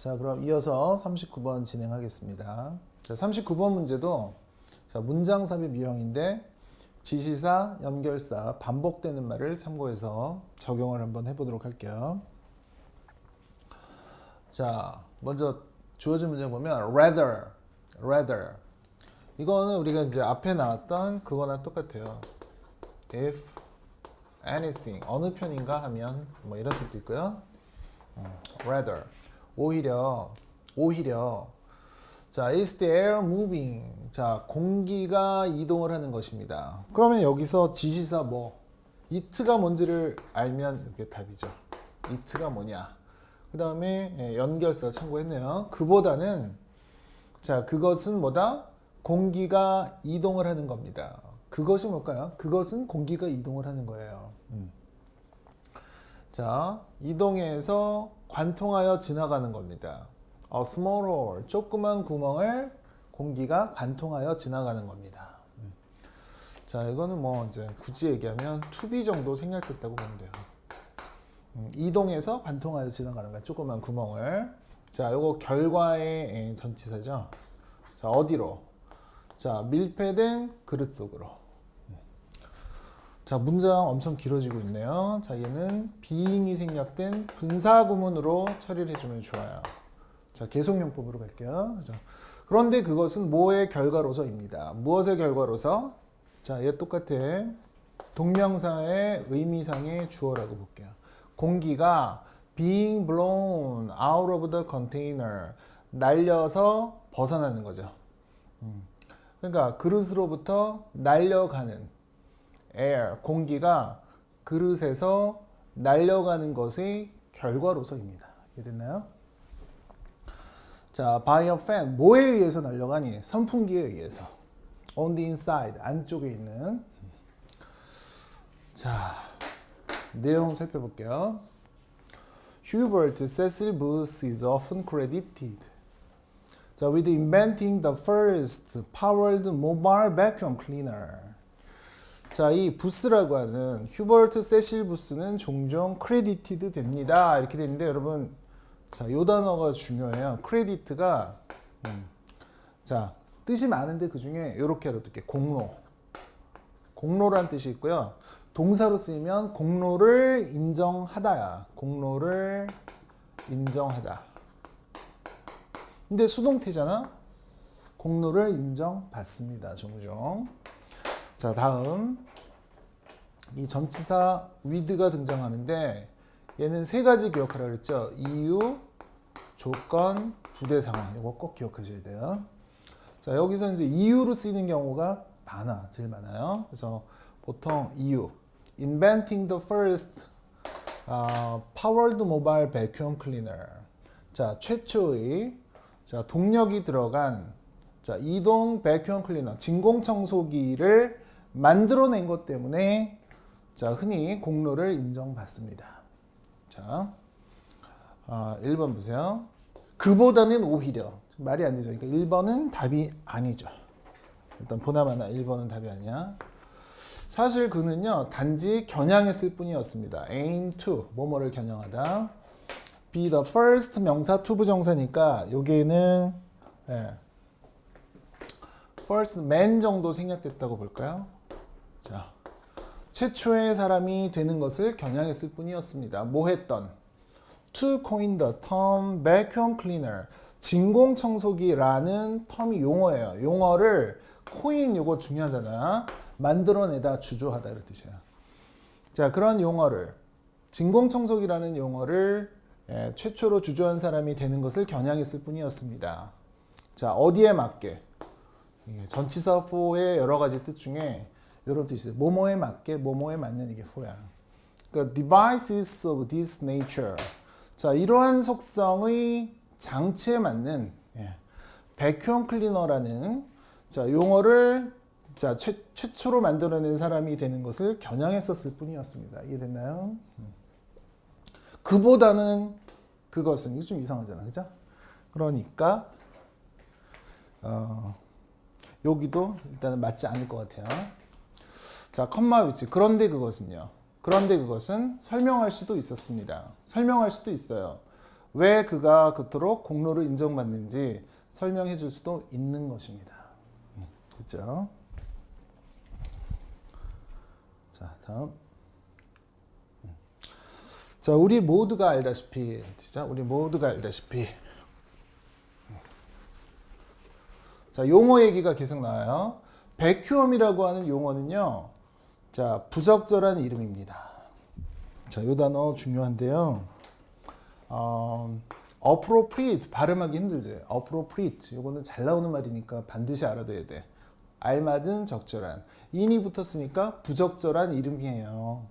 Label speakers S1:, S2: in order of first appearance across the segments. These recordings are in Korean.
S1: 자, 그럼 이어서 39번 진행하겠습니다. 자, 39번 문제도 자, 문장 삽입 유형인데 지시사, 연결사, 반복되는 말을 참고해서 적용을 한번 해보도록 할게요. 자, 먼저 주어진 문제 보면 rather, rather. 이거는 우리가 이제 앞에 나왔던 그거나 똑같아요. if anything 어느 편인가 하면 뭐 이런 뜻도 있고요. 음, rather 오히려 오히려 자 is the air moving 자 공기가 이동을 하는 것입니다. 그러면 여기서 지시사 뭐 it가 뭔지를 알면 이게 답이죠. it가 뭐냐. 그 다음에 예, 연결사 참고했네요. 그보다는 자 그것은 뭐다? 공기가 이동을 하는 겁니다. 그것이 뭘까요? 그것은 공기가 이동을 하는 거예요. 음. 자, 이동해서 관통하여 지나가는 겁니다. A small hole, 조그만 구멍을 공기가 관통하여 지나가는 겁니다. 음. 자, 이거는 뭐 이제 굳이 얘기하면 투비 정도 생략됐다고 보면 돼요. 음, 이동해서 관통하여 지나가는 거야, 조그만 구멍을. 자, 요거 결과의 예, 전치사죠. 자, 어디로? 자, 밀폐된 그릇 속으로. 자, 문장 엄청 길어지고 있네요. 자, 얘는 비잉이 생략된 분사 구문으로 처리를 해주면 좋아요. 자, 계속용법으로 갈게요. 자, 그런데 그것은 뭐의 결과로서입니다. 무엇의 결과로서? 자, 얘 똑같아. 동명사의 의미상의 주어라고 볼게요. 공기가 being blown out of the container 날려서 벗어나는 거죠. 음. 그러니까 그릇으로부터 날려가는 air 공기가 그릇에서 날려가는 것의 결과로서입니다. 이해됐나요? 자, by a fan 뭐에 의해서 날려가니? 선풍기에 의해서. on the inside 안쪽에 있는 자, 내용 살펴볼게요. Hubert Cecil Booth is often credited 자, with inventing the first powered mobile vacuum cleaner. 자, 이 부스라고 하는 휴버트 세실 부스는 종종 크레디티드 됩니다. 이렇게 되는데 여러분, 자, 요 단어가 중요해요. 크레디트가 음, 자, 뜻이 많은데 그 중에 이렇게. 공로. 공로란 뜻이 있고요. 동사로 쓰이면 공로를 인정하다야. 공로를 인정하다. 근데 수동태잖아. 공로를 인정받습니다. 종종. 자, 다음 이 전치사 with가 등장하는데 얘는 세 가지 기억하라 그랬죠. 이유, 조건, 부대 상황. 이거 꼭 기억하셔야 돼요. 자, 여기서 이제 이유로 쓰이는 경우가 많아. 제일 많아요. 그래서 보통 이유. inventing the first uh, powered mobile vacuum cleaner. 자, 최초의 자, 동력이 들어간 자, 이동 배큐엄 클리너, 진공 청소기를 만들어낸 것 때문에 자, 흔히 공로를 인정받습니다. 자, 아, 1번 보세요. 그보다는 오히려 말이 안 되죠. 그러니까 1번은 답이 아니죠. 일단 보나마나 1번은 답이 아니야. 사실 그는요 단지 겨냥했을 뿐이었습니다. aim to 뭐뭐를 겨냥하다. be the first 명사 투부 정사니까 여기에는 예, first man 정도 생략됐다고 볼까요? 자, 최초의 사람이 되는 것을 겨냥했을 뿐이었습니다. 뭐 했던? To coin the term vacuum cleaner. 진공 청소기라는 텀이 용어예요. 용어를 코인 요거 중요하잖아. 만들어내다 주조하다 이런 뜻이에요. 자, 그런 용어를 진공 청소기라는 용어를 예, 최초로 주조한 사람이 되는 것을 겨냥했을 뿐이었습니다. 자, 어디에 맞게? 전치사 for의 여러 가지 뜻 중에 이런 뜻이 있어요. 뭐뭐에 맞게, 뭐뭐에 맞는 이게 for야. 그러니까 devices of this nature. 자, 이러한 속성의 장치에 맞는 예, vacuum cleaner라는 자, 용어를 자, 최, 최초로 만들어낸 사람이 되는 것을 겨냥했었을 뿐이었습니다. 이해됐나요? 음. 그보다는 그것은 이게 좀 이상하잖아, 그죠? 그러니까 어, 여기도 일단은 맞지 않을 것 같아요. 자, 컴마 위치. 그런데 그것은요. 그런데 그것은 설명할 수도 있었습니다. 설명할 수도 있어요. 왜 그가 그토록 공로를 인정받는지 설명해 줄 수도 있는 것입니다. 음, 그렇죠? 자, 다음. 음. 자, 우리 모두가 알다시피, 진짜 우리 모두가 알다시피. 자, 용어 얘기가 계속 나와요. 백큐엄이라고 하는 용어는요. 자, 부적절한 이름입니다. 자, 요 단어 중요한데요. 어, appropriate 발음하기 힘들지. appropriate 요거는 잘 나오는 말이니까 반드시 알아둬야 돼. 알맞은 적절한 인이 붙었으니까 부적절한 이름이에요.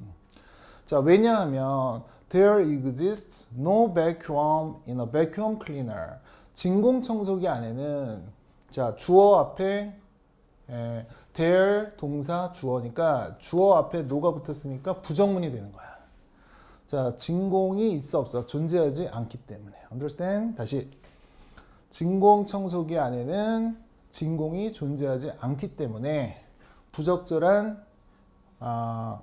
S1: 음. 자, 왜냐하면 there exists no vacuum in a vacuum cleaner. 진공 청소기 안에는 자, 주어 앞에 에, there 동사 주어니까 주어 앞에 no가 붙었으니까 부정문이 되는 거야. 자, 진공이 있어 없어 존재하지 않기 때문에. understand? 다시 진공 청소기 안에는 진공이 존재하지 않기 때문에 부적절한 아,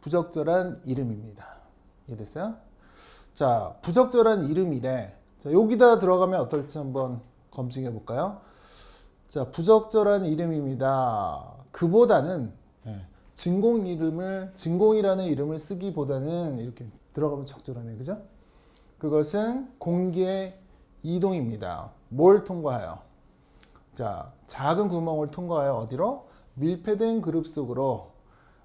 S1: 부적절한 이름입니다. 이해됐어요? 자, 부적절한 이름이래. 자, 여기다 들어가면 어떨지 한번 검증해 볼까요? 자, 부적절한 이름입니다. 그보다는 예, 진공 이름을 진공이라는 이름을 쓰기보다는 이렇게 들어가면 적절하네, 그죠? 그것은 공기의 이동입니다. 뭘 통과하여? 자, 작은 구멍을 통과하여 어디로? 밀폐된 그룹 속으로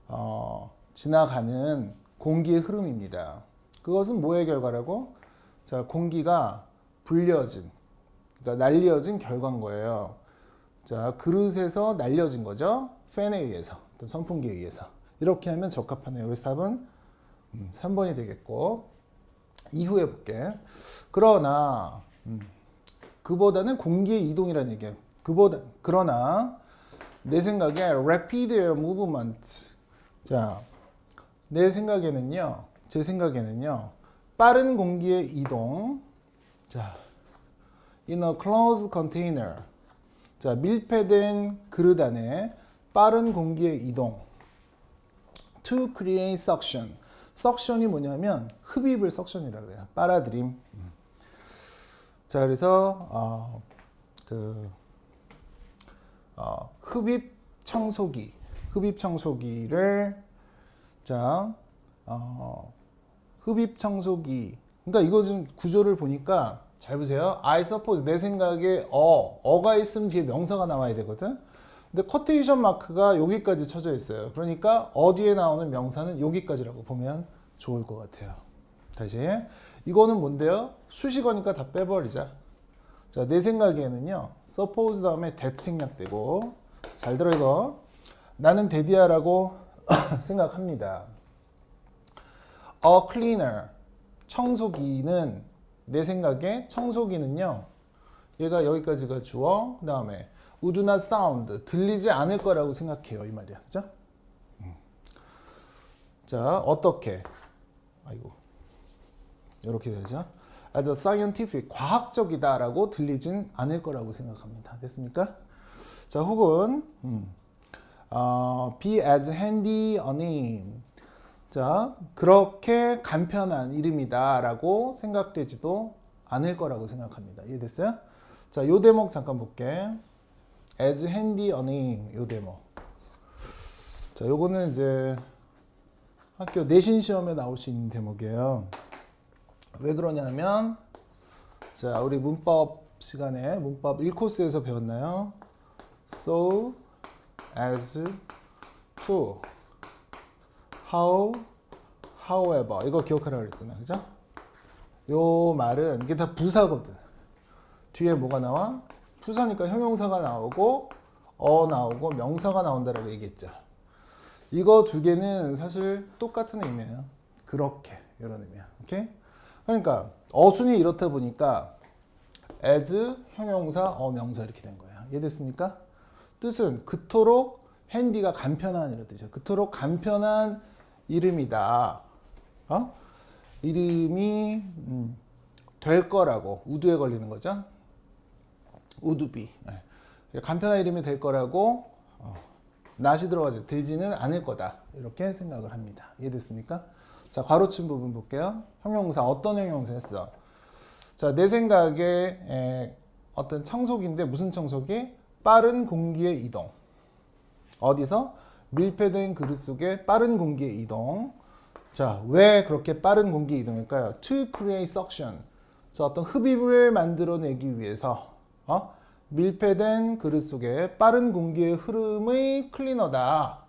S1: 어, 지나가는 공기의 흐름입니다. 그것은 뭐의 결과라고? 자, 공기가 불려진, 그러니까 날려진 결과인 거예요. 자, 그릇에서 날려진 거죠. 팬에 의해서, 또 선풍기에 의해서. 이렇게 하면 적합하네요. 그래서 답은 음, 3번이 되겠고, 이후에 볼게. 그러나, 음, 그보다는 공기의 이동이라는 얘기예요. 그보다, 그러나, 내 생각에 rapid air movement. 자, 내 생각에는요, 제 생각에는요, 빠른 공기의 이동. 자, in a closed container. 자, 밀폐된 그릇 안에 빠른 공기의 이동. to create suction. suction이 뭐냐면 흡입을 suction이라고 그래요. 빨아들임. 자, 그래서 어, 그 어, 흡입 청소기, 흡입 청소기를 자, 어, 흡입 청소기. 그러니까 이거 좀 구조를 보니까 잘 보세요. I suppose 내 생각에 어, 어가 있으면 뒤에 명사가 나와야 되거든. 근데 커테이션 마크가 여기까지 쳐져 있어요. 그러니까 어디에 나오는 명사는 여기까지라고 보면 좋을 것 같아요. 다시 이거는 뭔데요? 수식어니까 다 빼버리자. 자, 내 생각에는요. suppose 다음에 that 생략되고 잘 들어 이거. 나는 데디아라고 생각합니다. A cleaner 청소기는 내 생각에 청소기는요. 얘가 여기까지가 주어. 그 다음에 would not 들리지 않을 거라고 생각해요. 이 말이야. 그죠? 음. 자, 어떻게? 아이고. 이렇게 되죠. as a scientific 과학적이다라고 들리진 않을 거라고 생각합니다. 됐습니까? 자, 혹은 음, 어, be as handy a name. 자, 그렇게 간편한 이름이다라고 생각되지도 않을 거라고 생각합니다. 이해됐어요? 자, 요 대목 잠깐 볼게. as handy name 요 대목. 자, 요거는 이제 학교 내신 시험에 나올 수 있는 대목이에요. 왜 그러냐면 자, 우리 문법 시간에 문법 1코스에서 배웠나요? so as to how however 이거 기억하라고 그랬잖아. 그죠? 요 말은 이게 다 부사거든. 뒤에 뭐가 나와? 부사니까 형용사가 나오고 어 나오고 명사가 나온다라고 얘기했죠. 이거 두 개는 사실 똑같은 의미예요. 그렇게 이런 의미야. 오케이? 그러니까 어순이 이렇다 보니까 as 형용사 어 명사 이렇게 된 거예요. 이해됐습니까? 뜻은 그토록 핸디가 간편한 이런 뜻이죠. 그토록 간편한 이름이다. 어? 이름이 음, 될 거라고 우두에 걸리는 거죠. 우두비. 네. 간편한 이름이 될 거라고 어, 낫이 들어가지 되지는 않을 거다. 이렇게 생각을 합니다. 이해됐습니까? 자, 괄호친 부분 볼게요. 형용사 어떤 형용사 했어? 자, 내 생각에 에, 어떤 청소기인데 무슨 청소기? 빠른 공기의 이동. 어디서? 밀폐된 그릇 속에 빠른 공기의 이동. 자, 왜 그렇게 빠른 공기 이동일까요? To create suction. 자, 어떤 흡입을 만들어내기 위해서 어? 밀폐된 그릇 속에 빠른 공기의 흐름의 클리너다.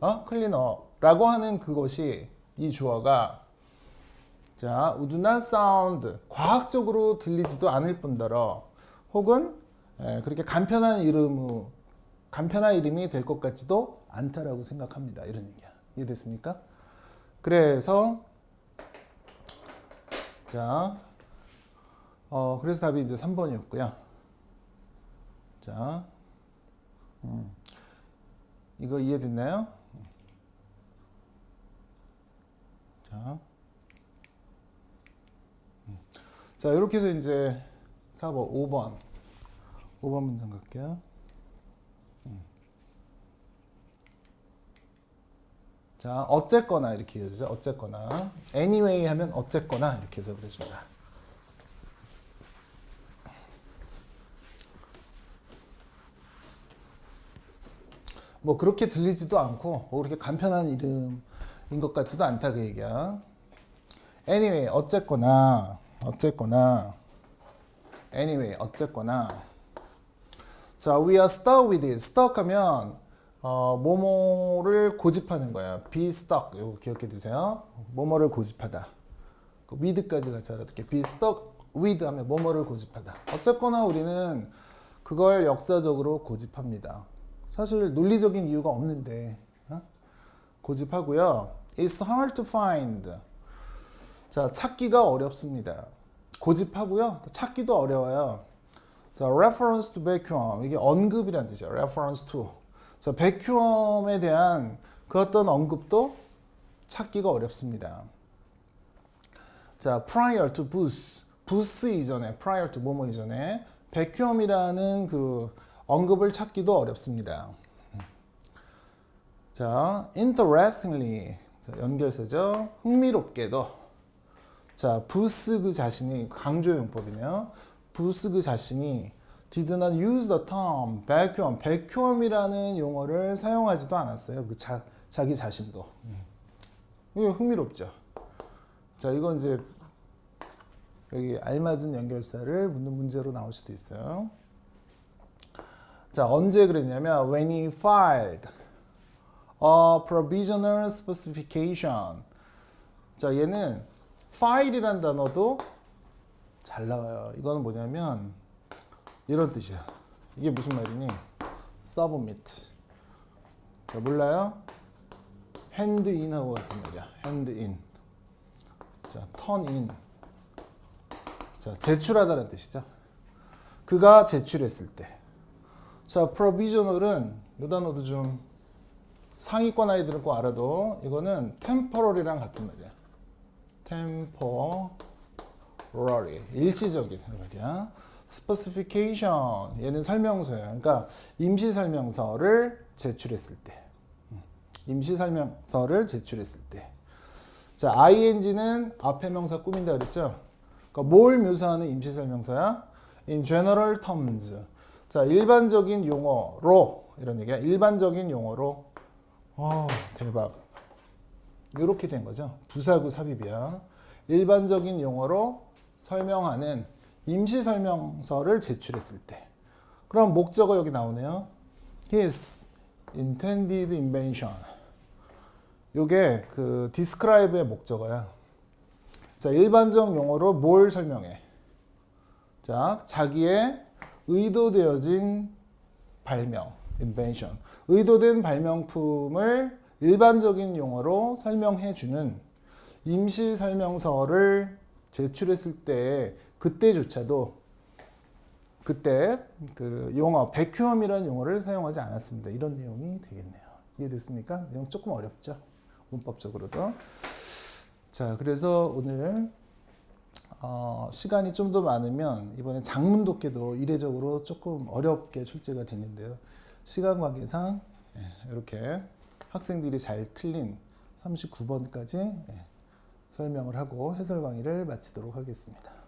S1: 어? 클리너라고 하는 그것이 이 주어가 자, not sound 과학적으로 들리지도 않을 뿐더러 혹은 에, 그렇게 간편한 이름 간편한 이름이 될 것 같지도 않다라고 생각합니다. 이런 얘기야. 이해됐습니까? 그래서 자, 어, 그래서 답이 이제 3번이었고요. 자, 음, 이거 이해됐나요? 자, 음. 자 이렇게 해서 이제 4번, 5번, 5번 문장 갈게요. 음. 자, 어쨌거나 이렇게 해주죠. 어쨌거나. anyway 하면 어쨌거나 이렇게 해서 그래줍니다. 뭐 그렇게 들리지도 않고 뭐 그렇게 간편한 이름인 것 같지도 않다 그 얘기야. anyway 어쨌거나 어쨌거나 anyway 어쨌거나 자 we are stuck with it stuck 하면 어, 뭐뭐를 고집하는 거야 be stuck 이거 기억해 두세요 뭐뭐를 고집하다 그 with까지 같이 알아둘게 be stuck with 하면 뭐뭐를 고집하다 어쨌거나 우리는 그걸 역사적으로 고집합니다 사실 논리적인 이유가 없는데 어? 고집하고요 it's hard to find 자, 찾기가 어렵습니다. 고집하고요. 찾기도 어려워요. 자, reference to vacuum. 이게 언급이란 뜻이에요. reference to. 자, vacuum에 대한 그 어떤 언급도 찾기가 어렵습니다. 자, prior to booth. booth 이전에, prior to 뭐뭐 이전에 vacuum이라는 그 언급을 찾기도 어렵습니다. 자, interestingly. 자, 연결세죠. 흥미롭게도. 자, 부스 그 자신이 강조 용법이네요. 부스 그 자신이 did not use the term vacuum, vacuum이라는 용어를 사용하지도 않았어요. 그 자, 자기 자신도. 음. 이거 흥미롭죠. 자, 이건 이제 여기 알맞은 연결사를 묻는 문제로 나올 수도 있어요. 자, 언제 그랬냐면 when he filed a provisional specification. 자, 얘는 파일이란 단어도 잘 나와요. 이거는 뭐냐면 이런 뜻이야. 이게 무슨 말이니? submit. 자, 몰라요? hand in하고 같은 말이야. hand in. 자, turn in. 자, 제출하다는 뜻이죠. 그가 제출했을 때. 자, provisional은 이 단어도 좀 상위권 아이들은 꼭 알아도 이거는 temporal이랑 같은 말이야. temporary 일시적인 말이야. Specification 얘는 설명서야. 그러니까 임시 설명서를 제출했을 때. 음, 임시 설명서를 제출했을 때. 자, ing는 앞에 명사 꾸민다 그랬죠? 그러니까 뭘 묘사하는 임시 설명서야? in general terms. 자, 일반적인 용어로 이런 얘기야. 일반적인 용어로. 어, 대박. 이렇게 된 거죠. 부사구 삽입이야. 일반적인 용어로 설명하는 임시 설명서를 제출했을 때. 그럼 목적어 여기 나오네요. His intended invention. 요게 그 describe의 목적어야. 자, 일반적 용어로 뭘 설명해? 자, 자기의 의도되어진 발명, invention. 의도된 발명품을 일반적인 용어로 설명해 주는 임시 설명서를 제출했을 때 그때조차도 그때 그 용어 백큐엄이라는 용어를 사용하지 않았습니다. 이런 내용이 되겠네요. 이해됐습니까? 내용 조금 어렵죠? 문법적으로도. 자, 그래서 오늘 어, 시간이 좀 더 많으면 이번에 장문 독해도 이례적으로 조금 어렵게 출제가 됐는데요. 시간 관계상 예, 이렇게 학생들이 잘 틀린 39번까지 설명을 하고 해설 강의를 마치도록 하겠습니다.